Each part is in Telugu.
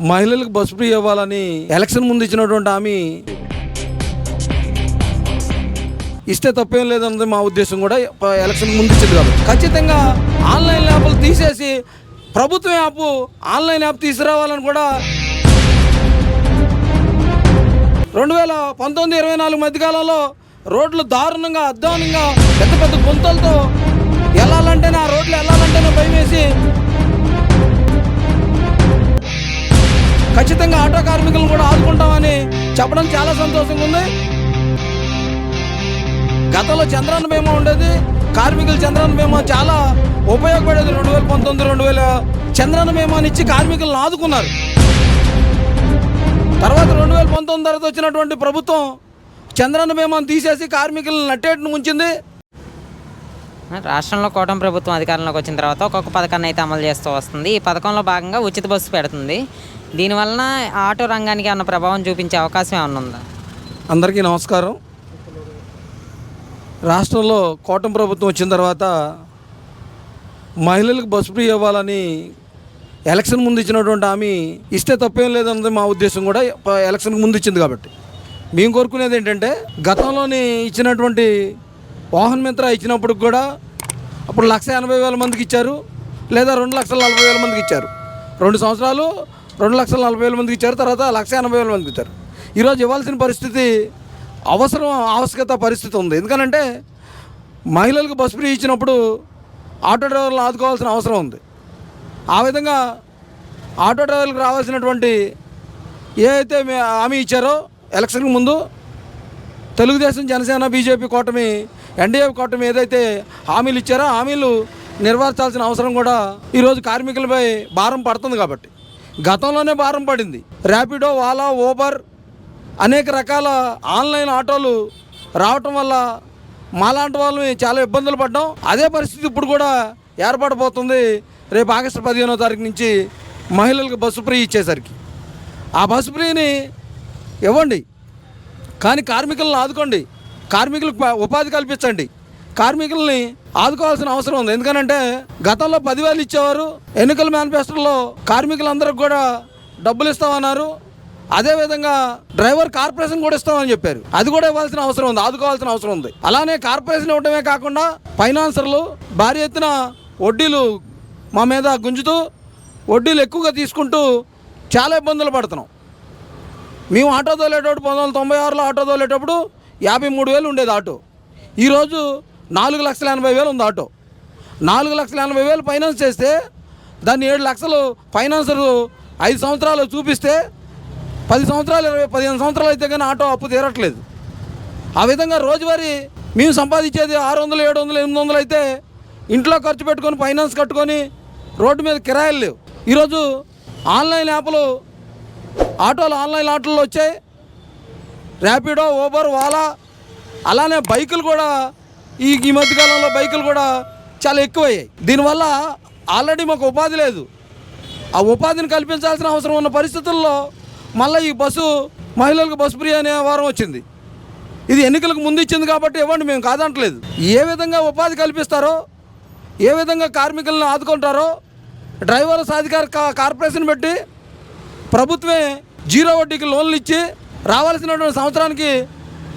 మహిళలకు బస్సు ఫ్రీ ఇవ్వాలని ఎలక్షన్ ముందు ఇచ్చినటువంటి హామీ ఇస్తే తప్పేం లేదన్నది మా ఉద్దేశం కూడా ఎలక్షన్ ముందు ఇచ్చింది కాబట్టి. ఖచ్చితంగా ఆన్లైన్ యాప్లు తీసేసి ప్రభుత్వం యాప్ ఆన్లైన్ యాప్ తీసుకురావాలని కూడా రెండు వేల పంతొమ్మిది ఇరవై నాలుగు మధ్యకాలంలో రోడ్లు దారుణంగా అధ్వానంగా పెద్ద పెద్ద గుంతలతో వెళ్ళాలంటేనే ఆ రోడ్లు వెళ్ళాలంటేనే భయం వేసి ఖచ్చితంగా ఆటో కార్మికులను కూడా ఆదుకుంటామని చెప్పడం చాలా సంతోషంగా ఉంది. గతంలో చంద్రాన్న బీమా ఉండేది కార్మికులు చంద్రాన్న బీమా చాలా ఉపయోగపడేది రెండు వేల పంతొమ్మిది రెండు వేల చంద్రాన్న బీమాని ఇచ్చి కార్మికులను ఆదుకున్నారు. తర్వాత రెండు వేల పంతొమ్మిది తర్వాత వచ్చినటువంటి ప్రభుత్వం చంద్రాన్న బీమాను తీసేసి కార్మికులను నట్టేట్టును ఉంచింది రాష్ట్రంలో కూటమి ప్రభుత్వం అధికారంలోకి వచ్చిన తర్వాత ఒక్కొక్క పథకాన్ని అయితే అమలు చేస్తూ వస్తుంది. ఈ పథకంలో భాగంగా ఉచిత బస్సు పెడుతుంది. దీనివలన ఆటో రంగానికి అన్న ప్రభావం చూపించే అవకాశం ఏమైనా ఉందా? అందరికీ నమస్కారం. రాష్ట్రంలో కూటమి ప్రభుత్వం వచ్చిన తర్వాత మహిళలకు బస్సు ఫ్రీ ఇవ్వాలని ఎలక్షన్ ముందు ఇచ్చినటువంటి హామీ ఇస్తే తప్పేం లేదన్నది మా ఉద్దేశం కూడా. ఎలక్షన్కి ముందు ఇచ్చింది కాబట్టి. మేము కోరుకునేది ఏంటంటే గతంలోని ఇచ్చినటువంటి వాహన్ మిత్ర ఇచ్చినప్పుడు కూడా అప్పుడు లక్ష ఎనభై వేల మందికి ఇచ్చారు లేదా రెండు లక్షల నలభై వేల మందికి ఇచ్చారు. రెండు సంవత్సరాలు రెండు లక్షల నలభై వేల మందికి ఇచ్చారు తర్వాత లక్ష ఎనభై వేల మందికి ఇచ్చారు. ఈరోజు ఇవ్వాల్సిన పరిస్థితి అవసరం ఆవశ్యకత పరిస్థితి ఉంది. ఎందుకనంటే మహిళలకు బస్ ఫ్రీ ఇచ్చినప్పుడు ఆటో డ్రైవర్లు ఆదుకోవాల్సిన అవసరం ఉంది. ఆ విధంగా ఆటో డ్రైవర్లకు రావాల్సినటువంటి ఏ అయితే హామీ ఇచ్చారో ఎలక్షన్కి ముందు తెలుగుదేశం జనసేన బీజేపీ కూటమి ఎన్డీఏ కూటమి ఏదైతే హామీలు ఇచ్చారో హామీలు నెరవేర్చాల్సిన అవసరం కూడా ఈరోజు కార్మికులపై భారం పడుతుంది కాబట్టి. గతంలోనే భారం పడింది. ర్యాపిడో వాలా ఓబర్ అనేక రకాల ఆన్లైన్ ఆటోలు రావటం వల్ల మాలాంటి వాళ్ళని చాలా ఇబ్బందులు పడ్డాం. అదే పరిస్థితి ఇప్పుడు కూడా ఏర్పడబోతుంది రేపు ఆగస్టు పదిహేనో తారీఖు నుంచి మహిళలకు బస్సు ఫ్రీ ఇచ్చేసరికి. ఆ బస్సు ఫ్రీని ఇవ్వండి. కానీ కార్మికులను ఆదుకోండి. కార్మికులకు ఉపాధి కల్పించండి. కార్మికుల్ని ఆదుకోవాల్సిన అవసరం ఉంది. ఎందుకనంటే గతంలో పదివేలు ఇచ్చేవారు ఎన్నికల మేనిఫెస్టోలో కార్మికులందరికి కూడా డబ్బులు ఇస్తామన్నారు. అదేవిధంగా డ్రైవర్ కార్పొరేషన్ కూడా ఇస్తామని చెప్పారు. అది కూడా ఇవ్వాల్సిన అవసరం ఉంది ఆదుకోవాల్సిన అవసరం ఉంది. అలానే కార్పొరేషన్ ఇవ్వడమే కాకుండా ఫైనాన్సర్లు భారీ ఎత్తున వడ్డీలు మా మీద గుంజుతూ వడ్డీలు ఎక్కువగా తీసుకుంటూ చాలా ఇబ్బందులు పడుతున్నాం. మేము ఆటో తోలేటప్పుడు పంతొమ్మిది వందల తొంభై ఆరులో ఆటో తోలేటప్పుడు యాభై మూడు వేలు ఉండేది ఆటో. ఈరోజు నాలుగు లక్షల ఎనభై వేలు ఉంది ఆటో. నాలుగు లక్షల ఎనభై వేలు ఫైనాన్స్ చేస్తే దాన్ని ఏడు లక్షలు ఫైనాన్సరు ఐదు సంవత్సరాలు చూపిస్తే పది సంవత్సరాలు ఇరవై పదిహేను సంవత్సరాలు అయితే కానీ ఆటో అప్పు తీరట్లేదు. ఆ విధంగా రోజువారీ మేము సంపాదించేది ఆరు వందలు ఏడు వందలు ఎనిమిది వందలు అయితే ఇంట్లో ఖర్చు పెట్టుకొని ఫైనాన్స్ కట్టుకొని రోడ్డు మీద కిరాయిలు లేవు. ఈరోజు ఆన్లైన్ యాప్లు ఆటోలు ఆన్లైన్ ఆటోలు వచ్చాయి. ర్యాపిడో ఓబర్ వాలా అలానే బైకులు కూడా ఈ ఈ మధ్యకాలంలో బైకులు కూడా చాలా ఎక్కువయ్యాయి. దీనివల్ల ఆల్రెడీ మాకు ఉపాధి లేదు. ఆ ఉపాధిని కల్పించాల్సిన అవసరం ఉన్న పరిస్థితుల్లో మళ్ళీ ఈ బస్సు మహిళలకు బస్సు ఫ్రీ అనే వారం వచ్చింది. ఇది ఎన్నికలకు ముందు ఇచ్చింది కాబట్టి ఇవ్వండి మేము కాదంటలేదు. ఏ విధంగా ఉపాధి కల్పిస్తారో ఏ విధంగా కార్మికులను ఆదుకుంటారో డ్రైవర్ సాధికార కార్పొరేషన్ పెట్టి ప్రభుత్వమే జీరో వడ్డీకి లోన్లు ఇచ్చి రావాల్సినటువంటి సంవత్సరానికి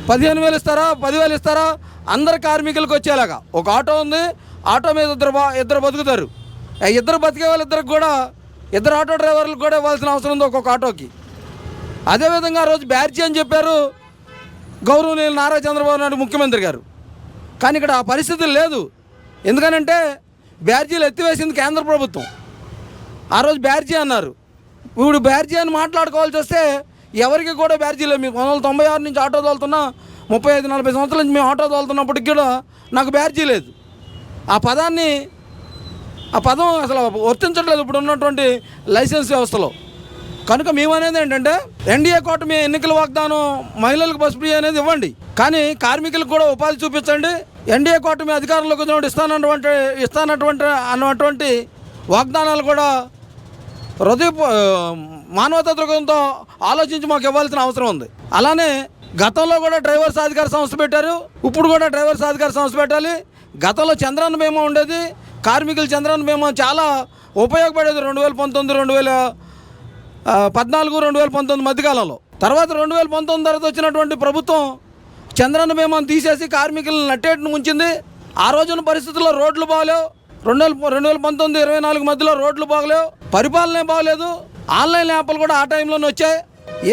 పదిహేను వేలు ఇస్తారా పదివేలు ఇస్తారా? అందరు కార్మికులకు వచ్చేలాగా. ఒక ఆటో ఉంది ఆటో మీద ఇద్దరు ఇద్దరు బతుకుతారు. ఇద్దరు బతికే వాళ్ళిద్దరికి కూడా ఇద్దరు ఆటో డ్రైవర్లకు కూడా ఇవ్వాల్సిన అవసరం ఉంది ఒక్కొక్క ఆటోకి. అదేవిధంగా ఆ రోజు బ్యార్జీ అని చెప్పారు గౌరవనీయులు నారా చంద్రబాబు నాయుడు ముఖ్యమంత్రి గారు. కానీ ఇక్కడ ఆ పరిస్థితి లేదు. ఎందుకనంటే బ్యార్జీలు ఎత్తివేసింది కేంద్ర ప్రభుత్వం. ఆ రోజు బ్యార్జీ అన్నారు. ఇప్పుడు బ్యార్జీ అని మాట్లాడుకోవాల్సి వస్తే ఎవరికి కూడా బ్యార్జీ లేదు. మీకు వందల తొంభై ఆరు నుంచి ఆటో తోలుతున్నా ముప్పై ఐదు నలభై సంవత్సరాల నుంచి మేము ఆటో తోలుతున్నప్పటికి కూడా నాకు బ్యార్జీ లేదు. ఆ పదాన్ని ఆ పదం అసలు వర్తించట్లేదు ఇప్పుడు ఉన్నటువంటి లైసెన్స్ వ్యవస్థలో. కనుక మేము అనేది ఏంటంటే ఎన్డీఏ కూటమి ఎన్నికల వాగ్దానం మహిళలకు బస్ ఫ్రీ అనేది ఇవ్వండి. కానీ కార్మికులకు కూడా ఉపాధి చూపించండి. ఎన్డీఏ కూటమి అధికారంలోకి ఇస్తానటువంటి ఇస్తానటువంటి అన్నటువంటి వాగ్దానాలు కూడా హృదయ మానవతా దృక్పథంతో ఆలోచించి మాకు ఇవ్వాల్సిన అవసరం ఉంది. అలానే గతంలో కూడా డ్రైవర్ సాధికార సంస్థ పెట్టారు ఇప్పుడు కూడా డ్రైవర్ సాధికార సంస్థ పెట్టాలి. గతంలో చంద్రాన్న బీమా ఉండేది కార్మికులు చంద్రాన్న బీమా చాలా ఉపయోగపడేది రెండు వేల పంతొమ్మిది రెండు వేల పద్నాలుగు రెండు వేల పంతొమ్మిది మధ్యకాలంలో. తర్వాత రెండు వేల పంతొమ్మిది తర్వాత వచ్చినటువంటి ప్రభుత్వం చంద్రన్న బీమాను తీసేసి కార్మికులను నట్టేట్టును ఉంచింది ఆ రోజున పరిస్థితుల్లో రోడ్లు బాగాలేవు రెండు వేల రెండు వేల పంతొమ్మిది ఇరవై నాలుగు మధ్యలో రోడ్లు బాగలేవు పరిపాలన బాగలేదు ఆన్లైన్ యాప్లు కూడా ఆ టైంలోనే వచ్చాయి.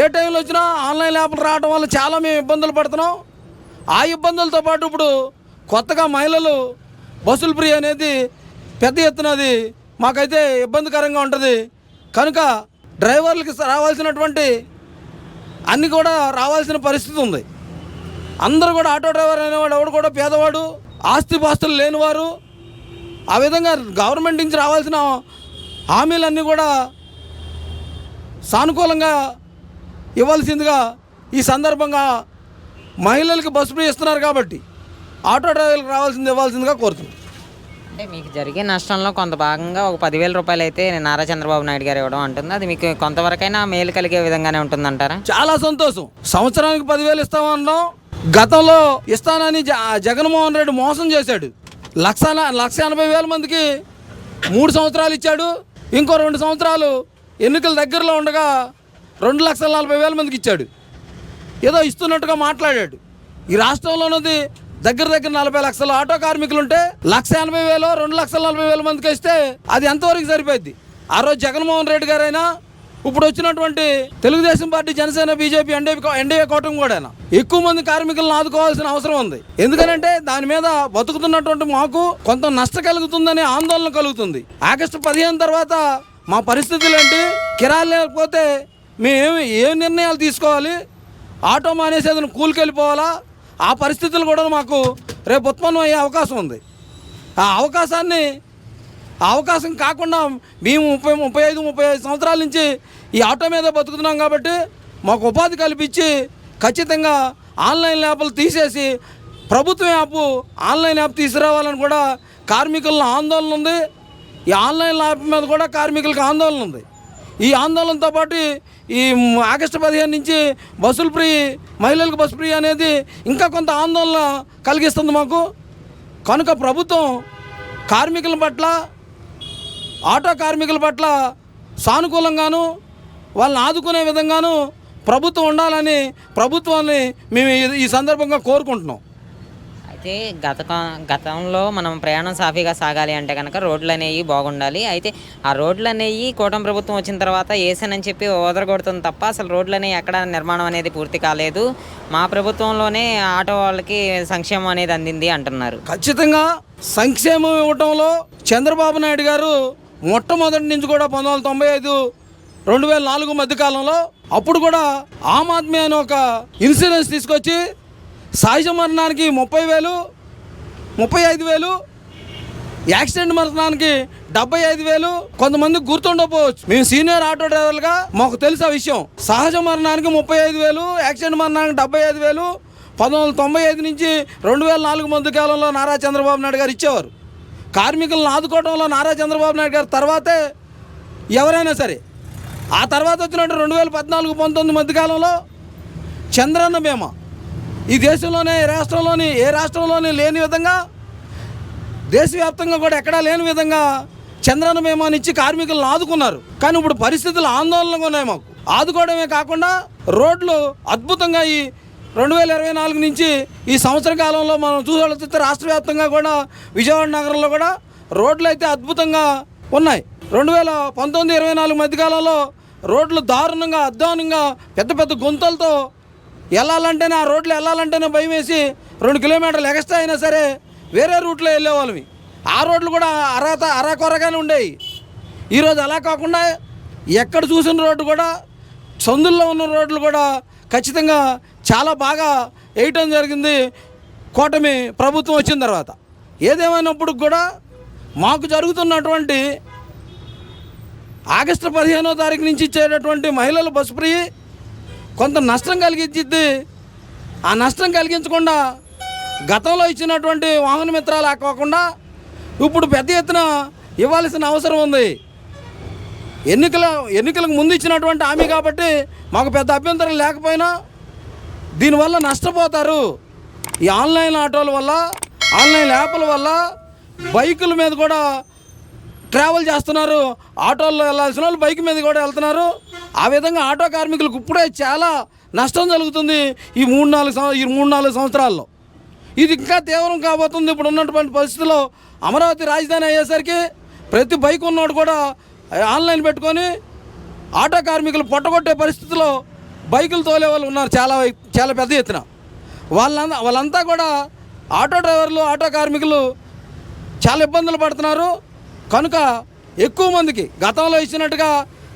ఏ టైంలో వచ్చినా ఆన్లైన్ యాప్లు రావడం వల్ల చాలా మేము ఇబ్బందులు పడుతున్నాం. ఆ ఇబ్బందులతో పాటు ఇప్పుడు కొత్తగా మహిళలు బస్సులు ఫ్రీ అనేది పెద్ద ఎత్తునది మాకైతే ఇబ్బందికరంగా ఉంటుంది. కనుక డ్రైవర్లకి రావాల్సినటువంటి అన్నీ కూడా రావాల్సిన పరిస్థితి ఉంది. అందరూ కూడా ఆటో డ్రైవర్ అనేవాడు ఎవడు కూడా పేదవాడు ఆస్తి పాస్తులు లేనివారు ఆ విధంగా గవర్నమెంట్ నుంచి రావాల్సిన హామీలన్నీ కూడా సానుకూలంగా ఇవ్వాల్సిందిగా ఈ సందర్భంగా మహిళలకు బస్సు ఫ్రీ ఇస్తున్నారు కాబట్టి ఆటో డ్రైవర్లకు రావాల్సింది ఇవ్వాల్సిందిగా కోరుతున్నాం. అంటే మీకు జరిగే నష్టంలో కొంత భాగంగా ఒక పదివేల రూపాయలు అయితే నారా చంద్రబాబు నాయుడు గారు ఇవ్వడం అంటుంది. అది మీకు కొంతవరకైనా మేలు కలిగే విధంగానే ఉంటుందంటారా? చాలా సంతోషం. సంవత్సరానికి పదివేలు ఇస్తామన్నాం. గతంలో ఇస్తానని జ- జగన్మోహన్ రెడ్డి మోసం చేశాడు. లక్ష లక్ష ఎనభై వేల మందికి మూడు సంవత్సరాలు ఇచ్చాడు ఇంకో రెండు సంవత్సరాలు ఎన్నికల దగ్గరలో ఉండగా రెండు లక్షల నలభై వేల మందికి ఇచ్చాడు. ఏదో ఇస్తున్నట్టుగా మాట్లాడాడు. ఈ రాష్ట్రంలోనది దగ్గర దగ్గర నలభై లక్షల ఆటో కార్మికులు ఉంటే లక్ష ఎనభై వేలు రెండు లక్షల నలభై వేల మందికి ఇస్తే అది ఎంతవరకు సరిపోద్ది ఆ రోజు జగన్మోహన్ రెడ్డి గారైనా ఇప్పుడు వచ్చినటువంటి Telugu Desam party Janasena BJP NDA NDA కూటమి కూడా ఎక్కువ మంది కార్మికులను ఆదుకోవాల్సిన అవసరం ఉంది. ఎందుకంటే దాని మీద బతుకుతున్నటువంటి మాకు కొంత నష్టం కలుగుతుందనే ఆందోళన కలుగుతుంది. ఆగస్టు పదిహేను తర్వాత మా పరిస్థితులు ఏంటి? కిరాలు లేకపోతే మేము ఏ నిర్ణయాలు తీసుకోవాలి? ఆటో మానేసి ఏదైనా కూలికెళ్ళిపోవాలా? ఆ పరిస్థితులు కూడా మాకు రేపు ఉత్పన్నం అయ్యే అవకాశం ఉంది. ఆ అవకాశాన్ని అవకాశం కాకుండా మేము ముప్పై ముప్పై ఐదు ముప్పై ఐదు సంవత్సరాల నుంచి ఈ ఆటో మీద బతుకుతున్నాం కాబట్టి మాకు ఉపాధి కల్పించి ఖచ్చితంగా ఆన్లైన్ యాప్లు తీసేసి ప్రభుత్వం యాప్ ఆన్లైన్ యాప్ తీసుకురావాలని కూడా కార్మికులను ఆందోళన ఉంది. ఈ ఆన్లైన్ యాప్ మీద కూడా కార్మికులకు ఆందోళన ఉంది. ఈ ఆందోళనతో పాటు ఈ ఆగస్టు పదిహేను నుంచి బస్సులు ఫ్రీ మహిళలకు బస్సు ఫ్రీ అనేది ఇంకా కొంత ఆందోళన కలిగిస్తుంది మాకు. కనుక ప్రభుత్వం కార్మికుల పట్ల ఆటో కార్మికుల పట్ల సానుకూలంగాను వాళ్ళని ఆదుకునే విధంగాను ప్రభుత్వం ఉండాలని ప్రభుత్వాన్ని మేము ఈ- సందర్భంగా కోరుకుంటున్నాం. అయితే గత గతంలో మనం ప్రయాణం సాఫీగా సాగాలి అంటే కనుక రోడ్లు అనేవి బాగుండాలి. అయితే ఆ రోడ్లు అనేవి కూటమి ప్రభుత్వం వచ్చిన తర్వాత వేసానని చెప్పి ఓదరగొడుతుంది తప్ప అసలు రోడ్లు అనేవి ఎక్కడ నిర్మాణం అనేది పూర్తి కాలేదు. మా ప్రభుత్వంలోనే ఆటో వాళ్ళకి సంక్షేమం అనేది అందింది అంటున్నారు. ఖచ్చితంగా సంక్షేమం ఇవ్వటంలో చంద్రబాబు నాయుడు గారు మొట్టమొదటి నుంచి కూడా పంతొమ్మిది వందల తొంభై ఐదు రెండు వేల నాలుగు మధ్యకాలంలో అప్పుడు కూడా ఆమ్ ఆద్మీ అనే ఒక ఇన్సూరెన్స్ తీసుకొచ్చి సహజ మరణానికి ముప్పై వేలు ముప్పై ఐదు వేలు యాక్సిడెంట్ మరణానికి డెబ్బై ఐదు వేలు కొంతమంది గుర్తుండకపోవచ్చు. మేము సీనియర్ ఆటో డ్రైవర్లుగా మాకు తెలుసు ఆ విషయం. సహజ మరణానికి ముప్పై ఐదు వేలు యాక్సిడెంట్ మరణానికి డెబ్బై ఐదు వేలు పంతొమ్మిది వందల తొంభై ఐదు నుంచి రెండు వేల నాలుగు మధ్య కాలంలో నారా చంద్రబాబు నాయుడు గారు ఇచ్చేవారు. కార్మికులను ఆదుకోవడంలో నారా చంద్రబాబు నాయుడు గారు తర్వాతే ఎవరైనా సరే ఆ తర్వాత వచ్చినట్టు రెండు వేల పద్నాలుగు పంతొమ్మిది మధ్యకాలంలో చంద్రన్న బీమా. ఈ దేశంలోనే ఏ రాష్ట్రంలోని ఏ రాష్ట్రంలోని లేని విధంగా దేశవ్యాప్తంగా కూడా ఎక్కడా లేని విధంగా చంద్రన్న బీమాని ఇచ్చి కార్మికులను ఆదుకున్నారు. కానీ ఇప్పుడు పరిస్థితులు ఆందోళనగా ఉన్నాయి మాకు. ఆదుకోవడమే కాకుండా రోడ్లు అద్భుతంగా ఈ రెండు వేల ఇరవై నాలుగు నుంచి ఈ సంవత్సర కాలంలో మనం చూసే రాష్ట్ర వ్యాప్తంగా కూడా విజయవాడ నగరంలో కూడా రోడ్లు అయితే అద్భుతంగా ఉన్నాయి. రెండు వేల పంతొమ్మిది ఇరవై నాలుగు మధ్యకాలంలో రోడ్లు దారుణంగా అధ్వానంగా పెద్ద పెద్ద గుంతలతో వెళ్ళాలంటేనే ఆ రోడ్లు వెళ్ళాలంటేనే భయం వేసి రెండు కిలోమీటర్లు ఎక్స్ట్రా అయినా సరే వేరే రూట్లో వెళ్ళేవాళ్ళవి. ఆ రోడ్లు కూడా అరాత అరాకొరగానే ఉండేవి. ఈరోజు అలా కాకుండా ఎక్కడ చూసిన రోడ్డు కూడా సందుల్లో ఉన్న రోడ్లు కూడా ఖచ్చితంగా చాలా బాగా వేయటం జరిగింది. కూటమి ప్రభుత్వం వచ్చిన తర్వాత. ఏదేమైనప్పుడు కూడా మాకు జరుగుతున్నటువంటి ఆగస్టు పదిహేనో తారీఖు నుంచి ఇచ్చేటటువంటి మహిళలు బస్సు ఫ్రీ. కొంత నష్టం కలిగించిద్ది. ఆ నష్టం కలిగించకుండా గతంలో ఇచ్చినటువంటి వాహన మిత్రాలు కాకుండా ఇప్పుడు పెద్ద ఎత్తున ఇవ్వాల్సిన అవసరం ఉంది. ఎన్నికల ఎన్నికలకు ముందు ఇచ్చినటువంటి హామీ కాబట్టి మాకు పెద్ద అభ్యంతరం లేకపోయినా దీనివల్ల నష్టపోతారు. ఈ ఆన్లైన్ ఆటోల వల్ల ఆన్లైన్ యాప్ల వల్ల బైకుల మీద కూడా ట్రావెల్ చేస్తున్నారు. ఆటోల్లో వెళ్ళాల్సిన వాళ్ళు బైక్ మీద కూడా వెళ్తున్నారు. ఆ విధంగా ఆటో కార్మికులకు ఇప్పుడే చాలా నష్టం జరుగుతుంది ఈ మూడు నాలుగు సంవ ఈ మూడు నాలుగు సంవత్సరాల్లో. ఇది ఇంకా తీవ్రం కాబోతుంది. ఇప్పుడు ఉన్నటువంటి పరిస్థితుల్లో అమరావతి రాజధాని అయ్యేసరికి ప్రతి బైక్ ఉన్నోడు కూడా ఆన్లైన్ పెట్టుకొని ఆటో కార్మికులు పొట్టగొట్టే పరిస్థితిలో బైకులు తోలే వాళ్ళు ఉన్నారు చాలా వై- చాలా పెద్ద ఎత్తున. వాళ్ళంతా వాళ్ళంతా కూడా ఆటో డ్రైవర్లు ఆటో కార్మికులు చాలా ఇబ్బందులు పడుతున్నారు. కనుక ఎక్కువ మందికి గతంలో ఇచ్చినట్టుగా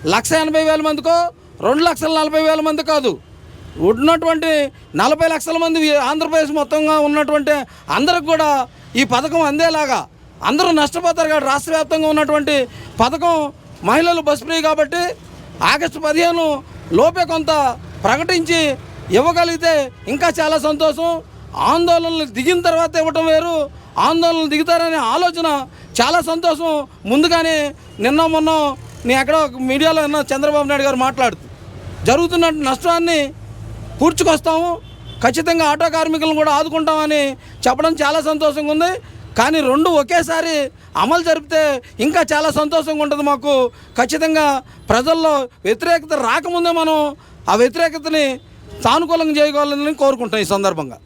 లక్ష ఎనభై వేల మందికో రెండు లక్షల నలభై వేల మంది కాదు. ఉన్నటువంటి నలభై లక్షల మంది ఆంధ్రప్రదేశ్ మొత్తంగా ఉన్నటువంటి అందరికి కూడా ఈ పథకం అందేలాగా అందరూ నష్టపోతారు కాబట్టి రాష్ట్ర వ్యాప్తంగా ఉన్నటువంటి పథకం మహిళలు బస్ ఫ్రీ కాబట్టి ఆగస్టు పదిహేను లోపే కొంత ప్రకటించి ఇవ్వగలిగితే ఇంకా చాలా సంతోషం. ఆందోళనలు దిగిన తర్వాత ఇవ్వటం వేరు. ఆందోళనలు దిగుతారనే ఆలోచన చాలా సంతోషం. ముందుగానే నిన్న మొన్న నేను ఎక్కడో మీడియాలో విన్నా చంద్రబాబు నాయుడు గారు మాట్లాడుతూ జరుగుతున్న నష్టాన్ని పూడ్చుకొస్తాము ఖచ్చితంగా ఆటో కార్మికులను కూడా ఆదుకుంటామని చెప్పడం చాలా సంతోషంగా ఉంది. కానీ రెండు ఒకేసారి అమలు జరిపితే ఇంకా చాలా సంతోషంగా ఉంటుంది మాకు. ఖచ్చితంగా ప్రజల్లో వ్యతిరేకత రాకముందే మనం ఆ వ్యతిరేకతని సానుకూలంగా చేయగలని కోరుకుంటాం ఈ సందర్భంగా.